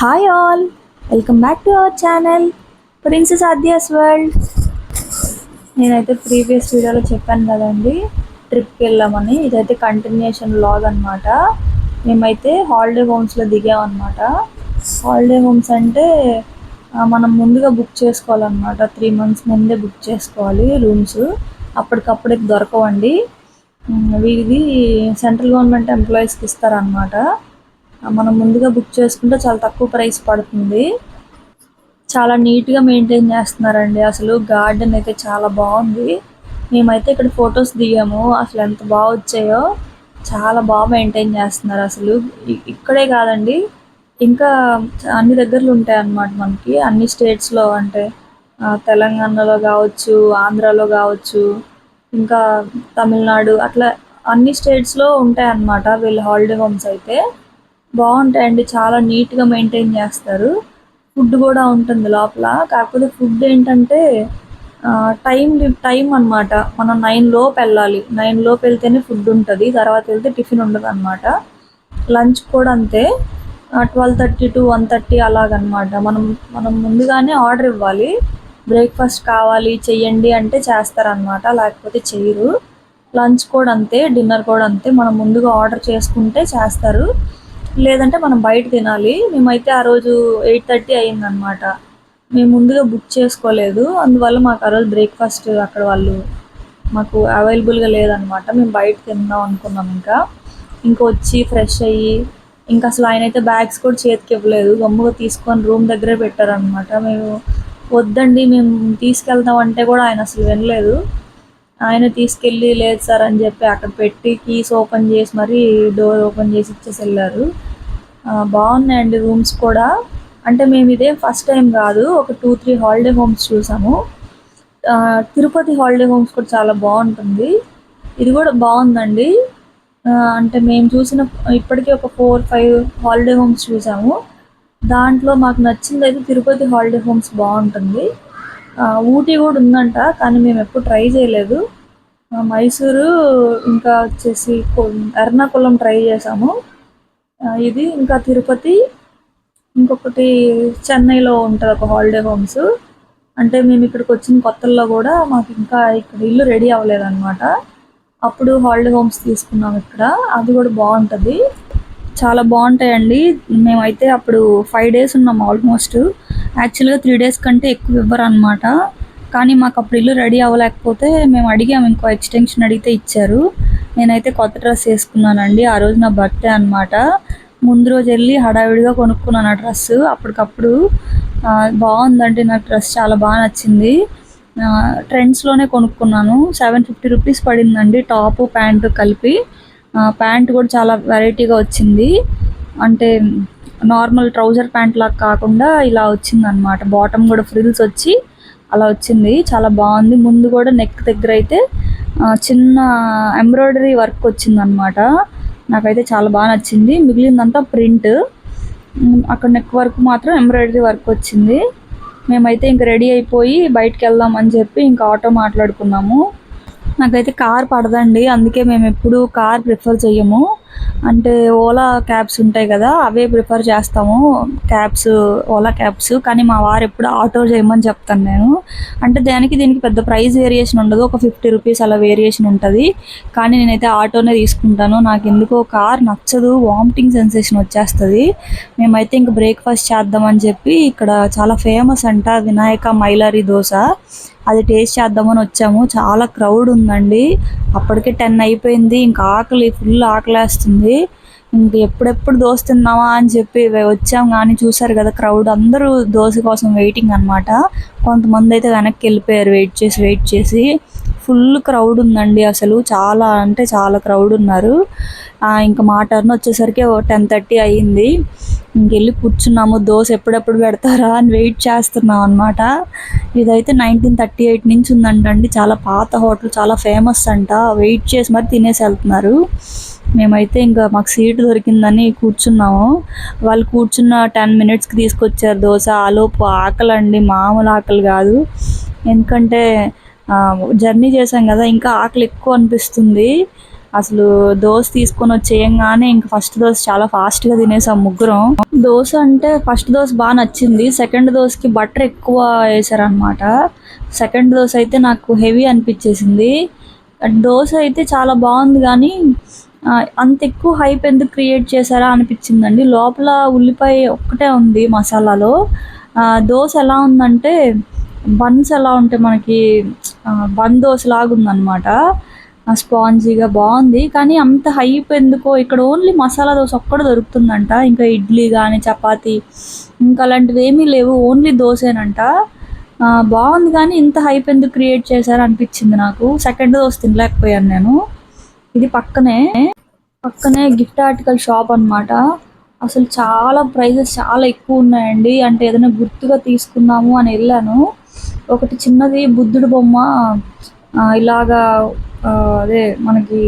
Hi all welcome back to our channel princess Aadya's world నేనైతే previous వీడియోలో చెప్పాను కదండి ట్రిప్కి వెళ్ళామని. ఇదైతే కంటిన్యూషన్ లాగ్ అనమాట మేమైతే హాలిడే హోమ్స్లో దిగామన్నమాట హాలిడే హోమ్స్ అంటే మనం ముందుగా బుక్ చేసుకోవాలన్నమాట. త్రీ మంత్స్ ముందే బుక్ చేసుకోవాలి రూమ్స్ అప్పటికప్పుడే దొరకవండి. ఉమ్, ఇది సెంట్రల్ గవర్నమెంట్ ఎంప్లాయీస్కి ఇస్తారనమాట మనం ముందుగా బుక్ చేసుకుంటే చాలా తక్కువ ప్రైస్ పడుతుంది. చాలా నీట్గా మెయింటైన్ చేస్తున్నారండి. అసలు గార్డెన్ అయితే చాలా బాగుంది. మేమైతే ఇక్కడ ఫొటోస్ దిగాము. అసలు ఎంత బాగా వచ్చాయో చాలా బాగా మెయింటైన్ చేస్తున్నారు అసలు. ఇక్కడే కాదండి ఇంకా అన్ని దగ్గరలో ఉంటాయి అన్నమాట మనకి. అన్ని స్టేట్స్లో అంటే తెలంగాణలో కావచ్చు ఆంధ్రాలో కావచ్చు ఇంకా తమిళనాడు అట్లా అన్ని స్టేట్స్లో ఉంటాయి అన్నమాట వీళ్ళ హాలిడే హోమ్స్ అయితే. బాగుంటాయండి చాలా నీట్గా మెయింటైన్ చేస్తారు. ఫుడ్ కూడా ఉంటుంది లోపల. కాకపోతే ఫుడ్ ఏంటంటే టైం టైం అన్నమాట. మనం నైన్ లోపు వెళ్ళాలి. నైన్ లోపు వెళ్తేనే ఫుడ్ ఉంటుంది. తర్వాత వెళ్తే టిఫిన్ ఉండదు అనమాట లంచ్ కూడా అంతే. Twelve thirty to one thirty అలాగనమాట మనం మనం ముందుగానే ఆర్డర్ ఇవ్వాలి. బ్రేక్ఫాస్ట్ కావాలి చెయ్యండి అంటే చేస్తారనమాట లేకపోతే చెయ్యరు. లంచ్ కూడా అంతే డిన్నర్ కూడా అంతే. మనం ముందుగా ఆర్డర్ చేసుకుంటే చేస్తారు. లేదంటే మనం బయట తినాలి. మేమైతే ఆ రోజు ఎయిట్ థర్టీ అయిందనమాట మేము ముందుగా బుక్ చేసుకోలేదు. అందువల్ల మాకు ఆ రోజు బ్రేక్ఫాస్ట్ అక్కడ వాళ్ళు మాకు అవైలబుల్గా లేదనమాట మేము బయట తిందాం అనుకున్నాం ఇంకా. ఇంకా వచ్చి ఫ్రెష్ అయ్యి ఇంకా అసలు ఆయన అయితే బ్యాగ్స్ కూడా చేతికి ఇవ్వలేదు. గమ్ముగా తీసుకొని రూమ్ దగ్గరే పెట్టారనమాట మేము వద్దండి మేము తీసుకెళ్తాం అంటే కూడా ఆయన అసలు వినలేదు. ఆయన తీసుకెళ్ళి లేదు సార్ అని చెప్పి అక్కడ పెట్టి కీస్ ఓపెన్ చేసి మరీ డోర్ ఓపెన్ చేసి ఇచ్చేసి వెళ్ళారు. బాగున్నాయండి రూమ్స్ కూడా. అంటే మేము ఇదేం ఫస్ట్ టైం కాదు ఒక టూ త్రీ హాలిడే హోమ్స్ చూసాము. తిరుపతి హాలిడే హోమ్స్ కూడా చాలా బాగుంటుంది. ఇది కూడా బాగుందండి. అంటే మేము చూసిన ఇప్పటికీ ఒక ఫోర్ ఫైవ్ హాలిడే హోమ్స్ చూసాము. దాంట్లో మాకు నచ్చింది అయితే తిరుపతి హాలిడే హోమ్స్ బాగుంటుంది. ఊటీ కూడా ఉందంట కానీ మేము ఎప్పుడు ట్రై చేయలేదు. మైసూరు ఇంకా వచ్చేసి ఎర్నాకుళం ట్రై చేసాము. ఇది ఇంకా తిరుపతి ఇంకొకటి చెన్నైలో ఉంటుంది ఒక హాలిడే హోమ్స్ అంటే మేము ఇక్కడికి వచ్చిన కొత్తల్లో కూడా మాకు ఇంకా ఇక్కడ ఇల్లు రెడీ అవ్వలేదన్నమాట. అప్పుడు హాలిడే హోమ్స్ తీసుకున్నాం ఇక్కడ అది కూడా బాగుంటుంది. చాలా బాగుంటాయండి. మేమైతే అప్పుడు ఫైవ్ డేస్ ఉన్నాం ఆల్మోస్ట్ యాక్చువల్గా త్రీ డేస్ కంటే ఎక్కువ ఇవ్వరు అనమాట కానీ మాకు అప్పుడు ఇల్లు రెడీ అవ్వలేకపోతే మేము అడిగాము ఇంకో ఎక్స్టెన్షన్ అడిగితే ఇచ్చారు. నేనైతే కొత్త డ్రెస్ వేసుకున్నానండి. ఆ రోజు నా బర్త్డే అనమాట ముందు రోజు వెళ్ళి హడావిడిగా కొనుక్కున్నాను ఆ డ్రెస్. అప్పటికప్పుడు బాగుందండి నాకు డ్రెస్ చాలా బాగా నచ్చింది. ట్రెండ్స్లోనే కొనుక్కున్నాను. సెవెన్ ఫిఫ్టీ రూపీస్ పడిందండి టాప్ ప్యాంటు కలిపి. ప్యాంటు ప్యాంట్ కూడా చాలా వెరైటీగా వచ్చింది. అంటే నార్మల్ ట్రౌజర్ ప్యాంట్ లాగా కాకుండా ఇలా వచ్చింది అనమాట బాటమ్ కూడా ఫ్రిల్స్ వచ్చి అలా వచ్చింది. చాలా బాగుంది. ముందు కూడా నెక్ దగ్గర అయితే చిన్న ఎంబ్రాయిడరీ వర్క్ వచ్చింది అనమాట నాకైతే చాలా బాగా నచ్చింది. మిగిలిందంతా ప్రింట్. అక్కడ నెక్ వర్క్ మాత్రం ఎంబ్రాయిడరీ వర్క్ వచ్చింది. మేమైతే ఇంక రెడీ అయిపోయి బయటికి వెళ్దాం అని చెప్పి ఇంకా ఆటో మాట్లాడుకున్నాము. నాకైతే కార్ పడదండి. అందుకే మేము ఎప్పుడూ కార్ ప్రిఫర్ చేయము అంటే ఓలా క్యాబ్స్ ఉంటాయి కదా అవే ప్రిఫర్ చేస్తాము. Cabs Ola cabs. కానీ మా వారు ఎప్పుడు ఆటో చేయమని చెప్తాను నేను. అంటే దానికి దీనికి పెద్ద ప్రైస్ వేరియేషన్ ఉండదు. ఒక ఫిఫ్టీ రూపీస్ అలా వేరియేషన్ ఉంటుంది. కానీ నేనైతే ఆటోనే తీసుకుంటాను. నాకు ఎందుకో కార్ నచ్చదు. వామిటింగ్ సెన్సేషన్ వచ్చేస్తుంది. మేమైతే ఇంక బ్రేక్ఫాస్ట్ చేద్దామని చెప్పి ఇక్కడ చాలా ఫేమస్ అంట వినాయక మైలారి దోశ. అది టేస్ట్ చేద్దామని వచ్చాము. చాలా క్రౌడ్ ఉందండి. అప్పటికే టెన్ అయిపోయింది. ఇంకా ఆకలి ఫుల్ ఆకలేస్తుంది. ఇంక ఎప్పుడెప్పుడు దోశ తిందామా అని చెప్పి వచ్చాం. కానీ చూసారు కదా క్రౌడ్ అందరూ దోశ కోసం వెయిటింగ్ అనమాట కొంతమంది అయితే వెనక్కి వెళ్ళిపోయారు వెయిట్ చేసి వెయిట్ చేసి. ఫుల్ క్రౌడ్ ఉందండి అసలు. చాలా అంటే చాలా క్రౌడ్ ఉన్నారు. ఇంకా మా టర్న్ వచ్చేసరికి టెన్ థర్టీ అయ్యింది. ఇంకెళ్ళి కూర్చున్నాము దోశ ఎప్పుడెప్పుడు పెడతారా అని వెయిట్ చేస్తున్నాం అనమాట ఇదైతే నైన్టీన్ థర్టీ ఎయిట్ నుంచి ఉందంటండి. చాలా పాత హోటల్ చాలా ఫేమస్ అంట. వెయిట్ చేసి మరి తినేసి వెళ్తున్నారు. మేమైతే ఇంకా మాకు సీటు దొరికిందని కూర్చున్నాము. వాళ్ళు కూర్చున్న టెన్ మినిట్స్కి తీసుకొచ్చారు దోశ. ఆలోపు ఆకలి అండి మామూలు ఆకలి కాదు. ఎందుకంటే జర్నీ చేసాం కదా ఇంకా ఆకలి ఎక్కువ అనిపిస్తుంది. అసలు దోశ తీసుకొని వచ్చేయంగానే ఇంక ఫస్ట్ దోశ చాలా ఫాస్ట్గా తినేసాం ముగ్గురం. దోశ అంటే ఫస్ట్ దోశ బాగా నచ్చింది. సెకండ్ దోశకి బటర్ ఎక్కువ వేసారనమాట సెకండ్ దోశ అయితే నాకు హెవీ అనిపించేసింది. దోశ అయితే చాలా బాగుంది కానీ అంత ఎక్కువ హైప్ ఎందుకు క్రియేట్ చేశారా అనిపించిందండి. లోపల ఉల్లిపాయ ఒక్కటే ఉంది మసాలాలో. దోశ ఎలా ఉందంటే బన్స్ ఎలా ఉంటే మనకి బన్ దోశ లాగా ఉందన్నమాట స్పాంజీగా బాగుంది. కానీ అంత హైప్ ఎందుకో ఇక్కడ ఓన్లీ మసాలా దోశ ఒక్కడ దొరుకుతుందంట. ఇంకా ఇడ్లీ కానీ చపాతీ ఇంకా అలాంటివి ఏమీ లేవు. ఓన్లీ దోశేనంట. బాగుంది కానీ ఇంత హైప్ ఎందుకు క్రియేట్ చేశారు అనిపించింది నాకు. సెకండ్ దోశ తినలేకపోయాను నేను. ఇది పక్కనే పక్కనే గిఫ్ట్ ఆర్టికల్ షాప్ అన్నమాట. అసలు చాలా ప్రైజెస్ చాలా ఎక్కువ ఉన్నాయండి. అంటే ఏదైనా గుర్తుగా తీసుకుందాము అని వెళ్ళాను. ఒకటి చిన్నది బుద్ధుడు బొమ్మ ఇలాగా అదే మనకి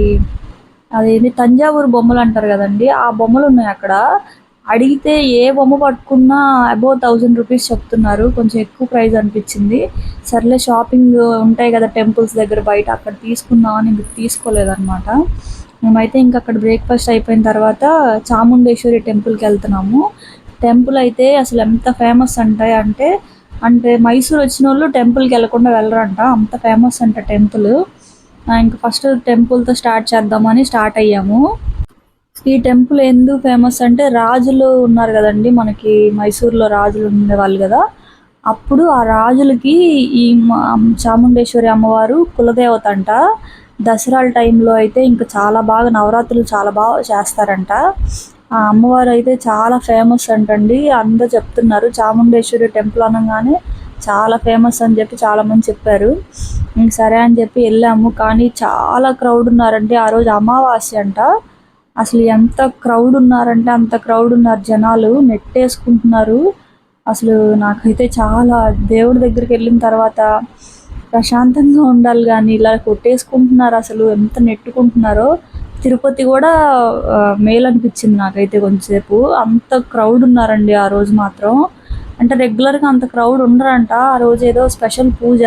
అదేంటి తంజావూరు బొమ్మలు అంటారు కదండి. ఆ బొమ్మలు ఉన్నాయి అక్కడ. అడిగితే ఏ బొమ్మ పట్టుకున్నా అబౌవ్ థౌజండ్ రూపీస్ చెప్తున్నారు. కొంచెం ఎక్కువ ప్రైస్ అనిపించింది. సర్లే షాపింగ్ ఉంటాయి కదా టెంపుల్స్ దగ్గర బయట అక్కడ తీసుకుందాం అని ఇంక తీసుకోలేదన్నమాట. మేమైతే ఇంక అక్కడ బ్రేక్ఫాస్ట్ అయిపోయిన తర్వాత చాముండేశ్వరి టెంపుల్కి వెళ్తున్నాము. టెంపుల్ అయితే అసలు ఎంత ఫేమస్ అంటే అంటే అంటే మైసూర్ వచ్చిన వాళ్ళు టెంపుల్కి వెళ్ళకుండా వెళ్ళరంట. అంత ఫేమస్ అంట టెంపుల్. ఇంకా ఫస్ట్ టెంపుల్తో స్టార్ట్ చేద్దామని స్టార్ట్ అయ్యాము. ఈ టెంపుల్ ఎందుకు ఫేమస్ అంటే రాజులు ఉన్నారు కదండి మనకి మైసూర్లో రాజులు ఉండేవాళ్ళు కదా. అప్పుడు ఆ రాజులకి ఈ చాముండేశ్వరి అమ్మవారు కులదేవత అంట. దసరాల టైంలో అయితే ఇంకా చాలా బాగా నవరాత్రులు చాలా బాగా చేస్తారంట. ఆ అమ్మవారు అయితే చాలా ఫేమస్ అంటండి అందరూ చెప్తున్నారు. చాముండేశ్వరి టెంపుల్ అనగానే చాలా ఫేమస్ అని చెప్పి చాలా మంది చెప్పారు సరే అని చెప్పి వెళ్ళాము. కానీ చాలా క్రౌడ్ ఉన్నారంటే ఆ రోజు అమావాస్య అంట. అసలు ఎంత క్రౌడ్ ఉన్నారంటే అంత క్రౌడ్ ఉన్నారు జనాలు. నెట్టేసుకుంటున్నారు. అసలు నాకైతే చాలా దేవుడి దగ్గరికి వెళ్ళిన తర్వాత ప్రశాంతంగా ఉండాలి కానీ ఇలా కొట్టేసుకుంటున్నారు అసలు ఎంత నెట్టుకుంటున్నారో. తిరుపతి కూడా మేలు అనిపించింది నాకైతే కొంచెంసేపు. అంత క్రౌడ్ ఉన్నారండి ఆ రోజు మాత్రం. అంటే రెగ్యులర్గా అంత క్రౌడ్ ఉండరంట. ఆ రోజు ఏదో స్పెషల్ పూజ.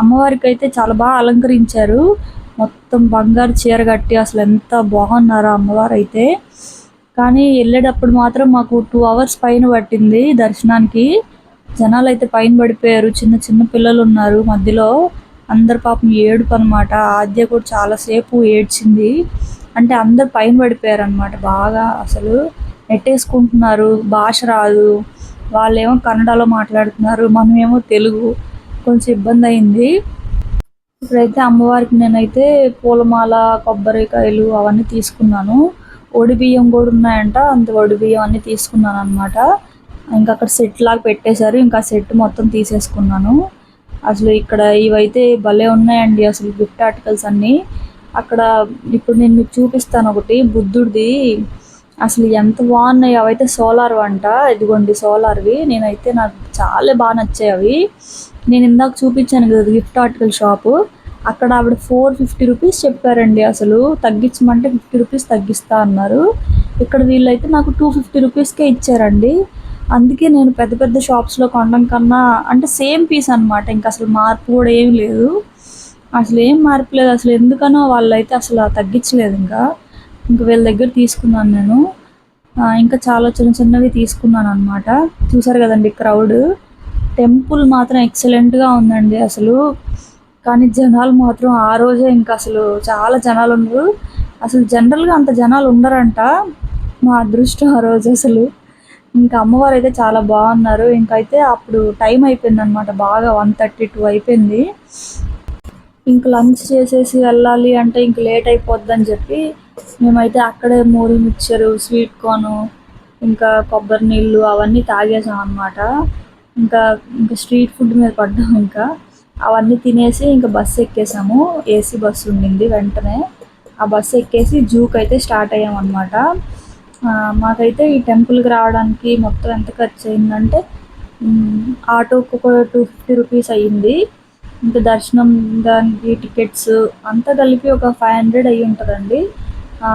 అమ్మవారికి అయితే చాలా బాగా అలంకరించారు. మొత్తం బంగారు చీర కట్టి అసలు ఎంత బాగున్నారో అమ్మవారు అయితే కానీ వెళ్ళేటప్పుడు మాత్రం మాకు టూ అవర్స్ పైన పట్టింది దర్శనానికి. జనాలు అయితే పైన పడిపోయారు. చిన్న చిన్న పిల్లలు ఉన్నారు మధ్యలో. అందరు పాపం ఏడుపు అనమాట ఆద్య కూడా చాలాసేపు ఏడ్చింది. అంటే అందరు పైన పడిపోయారు అనమాట బాగా అసలు. నెట్టేసుకుంటున్నారు. భాష రాదు. వాళ్ళేమో కన్నడలో మాట్లాడుతున్నారు మనమేమో తెలుగు కొంచెం ఇబ్బంది అయింది. ఇప్పుడైతే అమ్మవారికి నేనైతే పూలమాల కొబ్బరికాయలు అవన్నీ తీసుకున్నాను. ఒడి బియ్యం కూడా ఉన్నాయంట అంత ఒడి బియ్యం అన్నీ తీసుకున్నాను అనమాట ఇంకా అక్కడ సెట్ లాగా పెట్టేశారు ఇంకా సెట్ మొత్తం తీసేసుకున్నాను. అసలు ఇక్కడ ఇవైతే భలే ఉన్నాయండి అసలు గిఫ్ట్ ఆర్టికల్స్ అన్నీ. అక్కడ ఇప్పుడు నేను మీకు చూపిస్తాను ఒకటి బుద్ధుడిది. అసలు ఎంత బాగున్నాయి అవైతే సోలార్ అంట ఇదిగోండి సోలార్వి. నేనైతే నాకు చాలా బాగా నచ్చాయి అవి. నేను ఇందాక చూపించాను కదా గిఫ్ట్ ఆర్టికల్ షాపు. అక్కడ ఆవిడ ఫోర్ ఫిఫ్టీ రూపీస్ చెప్పారండి అసలు. తగ్గించమంటే ఫిఫ్టీ రూపీస్ తగ్గిస్తా అన్నారు. ఇక్కడ వీళ్ళైతే నాకు టూ ఫిఫ్టీ రూపీస్కే ఇచ్చారండి. అందుకే నేను పెద్ద పెద్ద షాప్స్లో కొనడం కన్నా అంటే సేమ్ పీస్ అన్నమాట. ఇంకా అసలు మార్పు కూడా ఏం లేదు. అసలు ఏం మార్పు లేదు. అసలు ఎందుకనో వాళ్ళైతే అసలు తగ్గించలేదు ఇంకా. ఇంక వీళ్ళ దగ్గర తీసుకున్నాను నేను. ఇంకా చాలా చిన్న చిన్నవి తీసుకున్నాను అనమాట చూసారు కదండి క్రౌడ్. టెంపుల్ మాత్రం ఎక్సలెంట్గా ఉందండి అసలు. కానీ జనాలు మాత్రం ఆ రోజే ఇంకా అసలు చాలా జనాలు ఉన్నారు. అసలు జనరల్గా అంత జనాలు ఉండరంట మా అదృష్టం ఆ రోజు అసలు. ఇంకా అమ్మవారు అయితే చాలా బాగున్నారు. ఇంకైతే అప్పుడు టైం అయిపోయింది అనమాట బాగా వన్ థర్టీ టూ అయిపోయింది. ఇంక లంచ్ చేసేసి వెళ్ళాలి అంటే ఇంక లేట్ అయిపోద్ది అని చెప్పి మేమైతే అక్కడే మూరి మిక్చర్ స్వీట్ కార్న్ ఇంకా కొబ్బరి నీళ్ళు అవన్నీ తాగేసాం అనమాట ఇంకా ఇంకా స్ట్రీట్ ఫుడ్ మీద పడ్డాం ఇంకా. అవన్నీ తినేసి ఇంకా బస్సు ఎక్కేసాము. ఏసీ బస్సు ఉండింది వెంటనే. ఆ బస్సు ఎక్కేసి జూకి అయితే స్టార్ట్ అయ్యామన్నమాట అనమాట మాకైతే ఈ టెంపుల్కి రావడానికి మొత్తం ఎంత ఖర్చు అయిందంటే ఆటోకి ఒక టూ ఫిఫ్టీ రూపీస్ అయ్యింది. ఇంకా దర్శనం దానికి టికెట్స్ అంతా కలిపి ఒక ఫైవ్ హండ్రెడ్ అయ్యి ఉంటుందండి.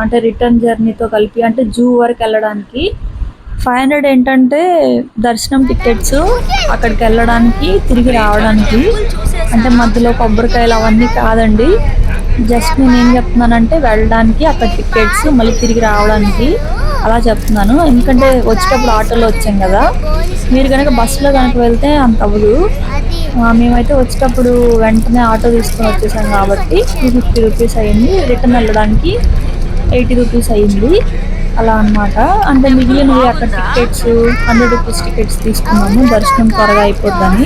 అంటే రిటర్న్ జర్నీతో కలిపి అంటే జూ వరకు వెళ్ళడానికి. ఫైవ్ హండ్రెడ్ ఏంటంటే దర్శనం టికెట్స్ అక్కడికి వెళ్ళడానికి తిరిగి రావడానికి. అంటే మధ్యలో కొబ్బరికాయలు అవన్నీ కాదండి. జస్ట్ నేను ఏం చెప్తున్నానంటే వెళ్ళడానికి అక్కడ టికెట్స్ మళ్ళీ తిరిగి రావడానికి. అలా చెప్తున్నాను. ఎందుకంటే వచ్చేటప్పుడు ఆటోలో వచ్చాం కదా. మీరు కనుక బస్సులో కనుక వెళ్తే అంత అవ్వదు. మేమైతే వచ్చేటప్పుడు వెంటనే ఆటో తీసుకొని వచ్చేసాం కాబట్టి టూ ఫిఫ్టీ రూపీస్ అయ్యింది రిటర్న్ వెళ్ళడానికి. ఎయిటీ రూపీస్ అయ్యింది అలా అన్నమాట. అంటే మిగిలినవి అక్కడ టికెట్స్ హండ్రెడ్ రూపీస్ టికెట్స్ తీసుకున్నాము. దర్శనం త్వరగా అయిపోద్దని.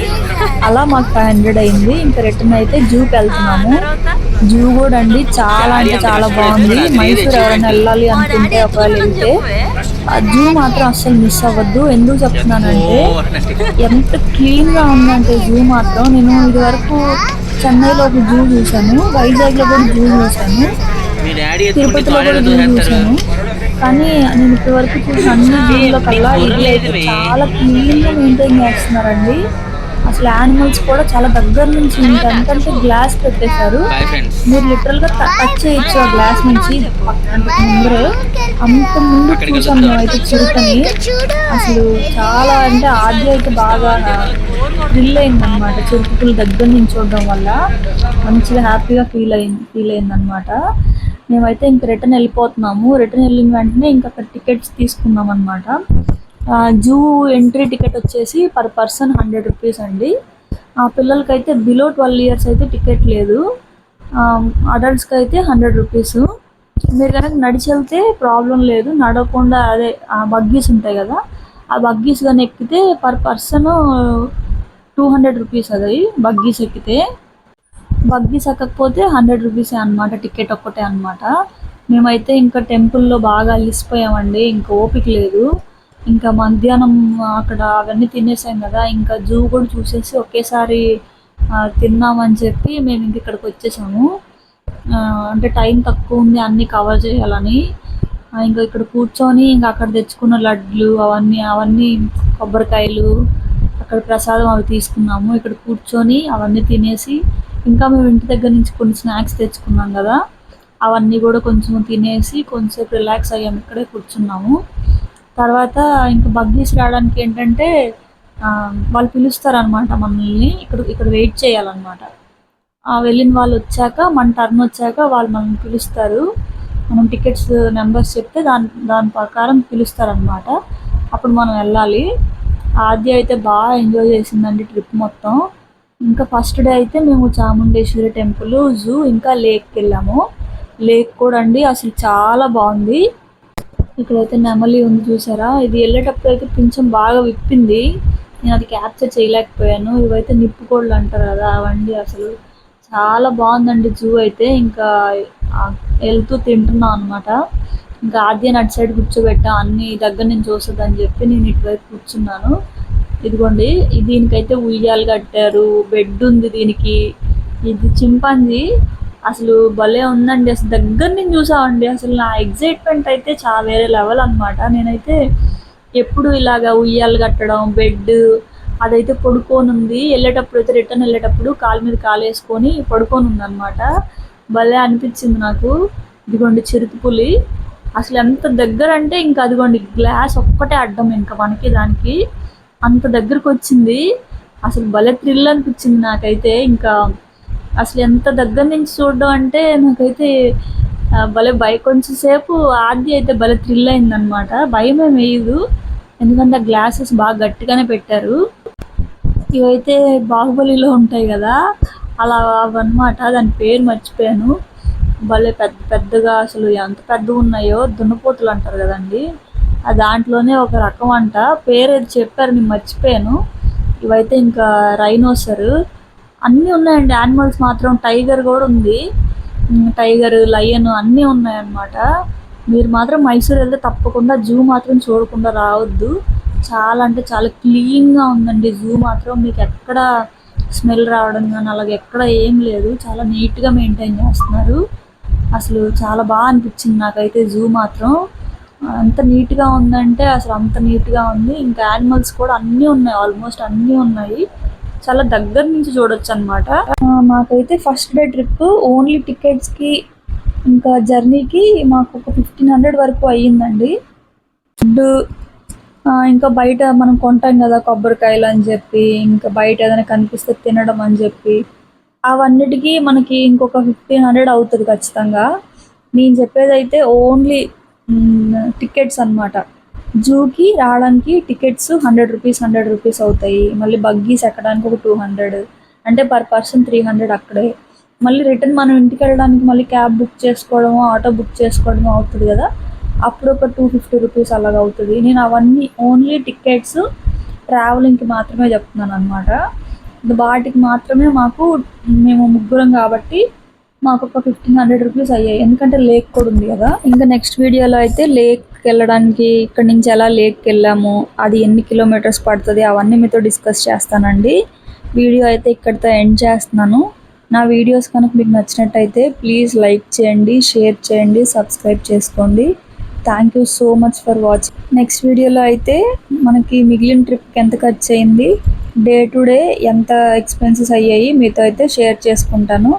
అలా మాకు ఫైవ్ హండ్రెడ్ అయింది. ఇంకా రిటర్న్ అయితే జూకి వెళ్తున్నాము. జూ కూడా అండి. చాలా అంటే చాలా బాగుంది. మైసూర్ ఎవరైనా వెళ్ళాలి అనుకుంటే ఒకవేళ వెళ్తే ఆ జూ మాత్రం అస్సలు మిస్ అవ్వద్దు. ఎందుకు చెప్తున్నానంటే ఎంత క్లీన్గా ఉందంటే జూ మాత్రం. నేను ఇది వరకు చెన్నైలో ఒక జూ చూసాను వైజాగ్లో కూడా జూ డాడీ తిరుపతిలో కూడా జూ చూసాను కానీ నేను ఇప్పటి వరకు చూసిన అన్ని కల్లా ఇది చాలా క్లీన్గా మెయింటైన్ చేస్తున్నారండి. అసలు యానిమల్స్ కూడా చాలా దగ్గర నుంచి ఎందుకంటే గ్లాస్ పెట్టేశారు. మీరు లిటరల్గా టచ్ చేయొచ్చు ఆ గ్లాస్ నుంచి. ముందరే అంత ముందు చూసాం మేమైతే చిరుతని అసలు చాలా అంటే ఆద్య అయితే బాగా థ్రిల్ అయింది అనమాట చిరుతల దగ్గర నుంచి చూడడం వల్ల. మంచిగా హ్యాపీగా ఫీల్ అయింది ఫీల్ అయింది అనమాట మేమైతే ఇంక రిటర్న్ వెళ్ళిపోతున్నాము. రిటర్న్ వెళ్ళిన వెంటనే ఇంకా అక్కడ టికెట్స్ తీసుకున్నాం అనమాట జూ ఎంట్రీ టికెట్ వచ్చేసి పర్ పర్సన్ హండ్రెడ్ రూపీస్ అండి. ఆ పిల్లలకైతే బిలో ట్వెల్వ్ ఇయర్స్ అయితే టికెట్ లేదు. అడల్ట్స్కి అయితే హండ్రెడ్ రూపీస్ మీరు కనుక నడిచి వెళ్తే ప్రాబ్లం లేదు. నడవకుండా అదే ఆ బగ్గీస్ ఉంటాయి కదా ఆ బగ్గీస్ కానీ ఎక్కితే per person two hundred rupees అది బగ్గీస్ ఎక్కితే. బగ్గీస్ ఎక్కకపోతే హండ్రెడ్ రూపీసే అనమాట టికెట్ ఒక్కటే అనమాట మేమైతే ఇంకా టెంపుల్లో బాగా అలిసిపోయామండి ఇంకా ఓపిక లేదు. ఇంకా మధ్యాహ్నం అక్కడ అవన్నీ తినేసాం కదా ఇంకా జూ కూడా చూసేసి ఒకేసారి తిన్నామని చెప్పి మేము ఇంక ఇక్కడికి వచ్చేసాము. అంటే టైం తక్కువ ఉంది అన్నీ కవర్ చేయాలని. ఇంకా ఇక్కడ కూర్చొని ఇంకా అక్కడ తెచ్చుకున్న లడ్లు అవన్నీ అవన్నీ కొబ్బరికాయలు అక్కడ ప్రసాదం అవి తీసుకున్నాము. ఇక్కడ కూర్చొని అవన్నీ తినేసి ఇంకా మేము ఇంటి దగ్గర నుంచి కొన్ని స్నాక్స్ తెచ్చుకున్నాం కదా అవన్నీ కూడా కొంచెం తినేసి కొంచెంసేపు రిలాక్స్ అయ్యాము ఇక్కడే కూర్చున్నాము. తర్వాత ఇంకా బగ్గీస్ రావడానికి ఏంటంటే వాళ్ళు పిలుస్తారనమాట మనల్ని ఇక్కడ ఇక్కడ వెయిట్ చేయాలన్నమాట. వెళ్ళిన వాళ్ళు వచ్చాక మన టర్న్ వచ్చాక వాళ్ళు మనల్ని పిలుస్తారు. మనం టికెట్స్ నెంబర్స్ చెప్తే దాని దాని ప్రకారం పిలుస్తారనమాట అప్పుడు మనం వెళ్ళాలి. ఆద్య అయితే బాగా ఎంజాయ్ చేసిందండి ట్రిప్ మొత్తం. ఇంకా ఫస్ట్ డే అయితే మేము చాముండేశ్వరి టెంపుల్ జూ ఇంకా లేక్కి వెళ్ళాము లేక్ కూడా అండి అసలు చాలా బాగుంది. ఇక్కడైతే నెమలి ఉంది చూసారా? ఇది వెళ్ళేటప్పుడు అయితే కొంచెం బాగా విప్పింది. నేను అది క్యాప్చర్ చేయలేకపోయాను. ఇవైతే నిప్పుకోళ్ళు అంటారు కదా అవండి అసలు. చాలా బాగుందండి జూ అయితే. ఇంకా వెళ్తూ తింటున్నాం అనమాట ఇంకా ఆద్య అటు సైడ్ కూర్చోబెట్టా. అన్ని దగ్గర నుంచి చూస్తుంది అని చెప్పి నేను ఇటువైపు కూర్చున్నాను. ఇదిగోండి దీనికైతే ఉయ్యాలు కట్టారు బెడ్ ఉంది దీనికి. ఇది చింపాంజీ అసలు భలే ఉందండి అసలు దగ్గర నుంచి చూసామండి. అసలు నా ఎగ్జైట్మెంట్ అయితే చాలా వేరే లెవెల్ అనమాట నేనైతే ఎప్పుడు ఇలాగా ఉయ్యాలు కట్టడం బెడ్ అదైతే పడుకొని ఉంది వెళ్ళేటప్పుడు అయితే రిటర్న్ వెళ్ళేటప్పుడు కాలు మీద కాలు వేసుకొని పడుకొని ఉంది అనమాట భలే అనిపించింది నాకు. ఇదిగోండి చిరుతపులి అసలు ఎంత దగ్గర అంటే ఇంకా అదిగోండి గ్లాస్ ఒక్కటే అడ్డం ఇంకా మనకి దానికి. అంత దగ్గరకు వచ్చింది. అసలు భలే థ్రిల్ అనిపించింది నాకైతే. ఇంకా అసలు ఎంత దగ్గర నుంచి చూడడం అంటే నాకైతే భలే భయం. కొంచెం సేపు ఆది అయితే భలే థ్రిల్ అయిందనమాట భయం ఏం వేయదు. ఎందుకంటే ఆ గ్లాసెస్ బాగా గట్టిగానే పెట్టారు. ఇవైతే బాహుబలిలో ఉంటాయి కదా అలా అవన్నమాట దాని పేరు మర్చిపోయాను. భలే పెద్ద పెద్దగా అసలు ఎంత పెద్దగా ఉన్నాయో దున్నపోతులు అంటారు కదండి. దాంట్లోనే ఒక రకం అంట. పేరు ఏదో చెప్పారు నేను మర్చిపోయాను. ఇవైతే ఇంకా రైనోసర్ అన్నీ ఉన్నాయండి యానిమల్స్ మాత్రం. టైగర్ కూడా ఉంది. టైగర్ లయన్ అన్నీ ఉన్నాయన్నమాట. మీరు మాత్రం మైసూర్ వెళ్తే తప్పకుండా జూ మాత్రం చూడకుండా రావద్దు. చాలా అంటే చాలా క్లీన్గా ఉందండి జూ మాత్రం. మీకు ఎక్కడ స్మెల్ రావడం కానీ అలాగే ఎక్కడ ఏం లేదు. చాలా నీట్గా మెయింటైన్ చేస్తున్నారు. అసలు చాలా బాగా అనిపించింది నాకైతే జూ మాత్రం. అంత నీట్గా ఉందంటే అసలు అంత నీట్గా ఉంది. ఇంకా యానిమల్స్ కూడా అన్నీ ఉన్నాయి ఆల్మోస్ట్ అన్నీ ఉన్నాయి. చాలా దగ్గర నుంచి చూడొచ్చు అనమాట మాకైతే ఫస్ట్ డే ట్రిప్ ఓన్లీ టికెట్స్కి ఇంకా జర్నీకి మాకు ఒక ఫిఫ్టీన్ హండ్రెడ్ వరకు అయ్యిందండి. ఫుడ్ ఇంకా బయట మనం కొంటాం కదా కొబ్బరికాయలు అని చెప్పి ఇంకా బయట ఏదైనా కనిపిస్తే తినడం అని చెప్పి. అవన్నిటికీ మనకి ఇంకొక ఫిఫ్టీన్ హండ్రెడ్ అవుతుంది ఖచ్చితంగా. నేను చెప్పేదైతే ఓన్లీ టికెట్స్ అన్నమాట. జూకి రావడానికి tickets hundred rupees hundred rupees అవుతాయి. మళ్ళీ బగ్గీస్ ఎక్కడానికి ఒక టూ హండ్రెడ్. అంటే పర్ పర్సన్ త్రీ హండ్రెడ్ అక్కడే. మళ్ళీ రిటర్న్ మనం ఇంటికి వెళ్ళడానికి మళ్ళీ క్యాబ్ బుక్ చేసుకోవడము ఆటో బుక్ చేసుకోవడము అవుతుంది కదా. అప్పుడు ఒక టూ ఫిఫ్టీ రూపీస్ అలాగ అవుతుంది. నేను అవన్నీ ఓన్లీ టికెట్స్ ట్రావెలింగ్కి మాత్రమే చెప్తున్నాను అనమాట వాటికి మాత్రమే మాకు మేము ముగ్గురం కాబట్టి మాకు ఒక ఫిఫ్టీన్ హండ్రెడ్ రూపీస్ అయ్యాయి. ఎందుకంటే లేక్ కూడా ఉంది కదా. ఇంకా నెక్స్ట్ వీడియోలో అయితే లేక్కి వెళ్ళడానికి ఇక్కడ నుంచి ఎలా లేక్కి వెళ్ళాము అది ఎన్ని కిలోమీటర్స్ పడుతుంది అవన్నీ మీతో డిస్కస్ చేస్తానండి. వీడియో అయితే ఇక్కడితో ఎండ్ చేస్తున్నాను. నా వీడియోస్ కనుక మీకు నచ్చినట్టయితే ప్లీజ్ లైక్ చేయండి షేర్ చేయండి సబ్స్క్రైబ్ చేసుకోండి. Thank you so much for watching next వీడియోలో అయితే మనకి మిగిలిన ట్రిప్కి ఎంత ఖర్చు అయింది డే టు డే ఎంత ఎక్స్పెన్సెస్ అయ్యాయి మీతో అయితే షేర్ చేసుకుంటాను.